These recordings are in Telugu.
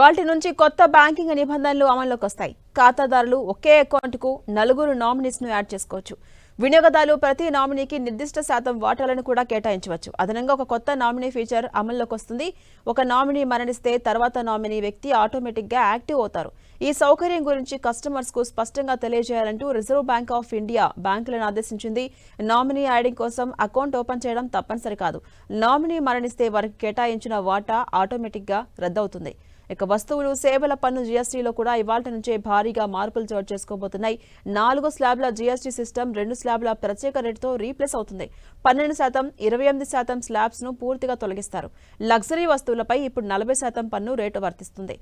వాటి నుంచి కొత్త బ్యాంకింగ్ నిబంధనలు అమల్లోకి వస్తాయి. ఖాతాదారులు ఒకే అకౌంట్కు నలుగురు నామినీస్ను యాడ్ చేసుకోవచ్చు. వినియోగదారులు ప్రతి నామినీకి నిర్దిష్ట శాతం వాటాలను కూడా కేటాయించవచ్చు. అదనంగా ఒక కొత్త నామినీ ఫీచర్ అమల్లోకి వస్తుంది. ఒక నామినీ మరణిస్తే తర్వాత నామినీ వ్యక్తి ఆటోమేటిక్గా యాక్టివ్ అవుతారు. ఈ సౌకర్యం గురించి కస్టమర్స్కు స్పష్టంగా తెలియజేయాలంటూ రిజర్వ్ బ్యాంక్ ఆఫ్ ఇండియా బ్యాంకులను ఆదేశించింది. నామినీ యాడింగ్ కోసం అకౌంట్ ఓపెన్ చేయడం తప్పనిసరి కాదు. నామినీ మరణిస్తే వారికి కేటాయించిన వాటా ఆటోమేటిక్గా రద్దవుతుంది. ఇక వస్తువులు సేవల పన్ను జీఎస్టీలో కూడా ఇవాళ నుంచే భారీగా మార్పులు చోటు చేసుకోబోతున్నాయి. నాలుగు స్లాబ్ల జీఎస్టీ సిస్టమ్ రెండు స్లాబ్ల ప్రత్యేక రేటుతో రీప్లేస్ అవుతుంది. పన్నెండు శాతం ఇరవై ఎనిమిది శాతం స్లాబ్స్ను పూర్తిగా తొలగిస్తారు. లగ్జరీ వస్తువులపై ఇప్పుడు నలభై శాతం పన్ను రేటు వర్తిస్తుంది.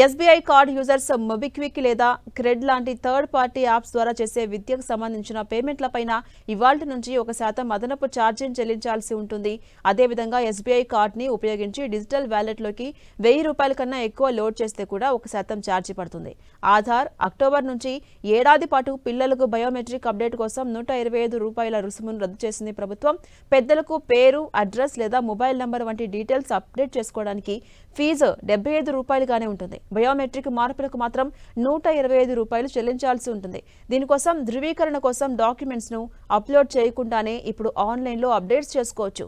ఎస్బీఐ కార్డ్ యూజర్స్ మొబిక్విక్ లేదా క్రెడ్ లాంటి థర్డ్ పార్టీ యాప్స్ ద్వారా చేసే విద్యకు సంబంధించిన పేమెంట్లపైన ఇవాళ నుంచి ఒక శాతం అదనపు ఛార్జీని చెల్లించాల్సి ఉంటుంది. అదేవిధంగా ఎస్బీఐ కార్డ్ని ఉపయోగించి డిజిటల్ వ్యాలెట్లోకి వెయ్యి రూపాయల కన్నా ఎక్కువ లోడ్ చేస్తే కూడా ఒక శాతం ఛార్జీ పడుతుంది. ఆధార్ అక్టోబర్ నుంచి ఏడాది పాటు పిల్లలకు బయోమెట్రిక్ అప్డేట్ కోసం నూట ఇరవై ఐదు రూపాయల రుసుమును రద్దు చేసింది ప్రభుత్వం. పెద్దలకు పేరు అడ్రస్ లేదా మొబైల్ నంబర్ వంటి డీటెయిల్స్ అప్డేట్ చేసుకోవడానికి ఫీజు డెబ్బై ఐదు రూపాయలుగానే ఉంటుంది. బయోమెట్రిక్ మార్పులకు మాత్రం నూట ఇరవై ఐదు రూపాయలు చెల్లించాల్సి ఉంటుంది. దీనికోసం ధృవీకరణ కోసం డాక్యుమెంట్స్ను అప్లోడ్ చేయకుండానే ఇప్పుడు ఆన్లైన్లో అప్డేట్స్ చేసుకోవచ్చు.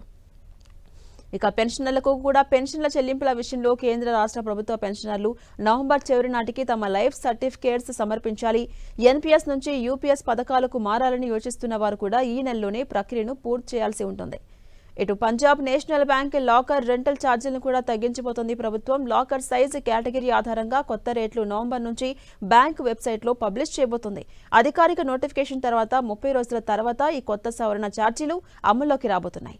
ఇక పెన్షనర్లకు కూడా పెన్షన్ల చెల్లింపుల విషయంలో కేంద్ర రాష్ట్ర ప్రభుత్వ పెన్షనర్లు నవంబర్ చివరి నాటికి తమ లైఫ్ సర్టిఫికేట్స్ సమర్పించాలి. ఎన్పీఎస్ నుంచి యూపీఎస్ పథకాలకు మారాలని యోచిస్తున్న వారు కూడా ఈ నెలలోనే ప్రక్రియను పూర్తి చేయాల్సి ఉంటుంది. ఇటు Punjab National Bank locker rental ఛార్జీలను కూడా తగ్గించబోతోంది. ప్రభుత్వం లాకర్ సైజ్ కేటగిరీ ఆధారంగా కొత్త రేట్లు నవంబర్ నుంచి బ్యాంక్ వెబ్సైట్లో పబ్లిష్ చేయబోతుంది. అధికారిక నోటిఫికేషన్ తర్వాత ముప్పై రోజుల తర్వాత ఈ కొత్త సవరణ ఛార్జీలు అమల్లోకి రాబోతున్నాయి.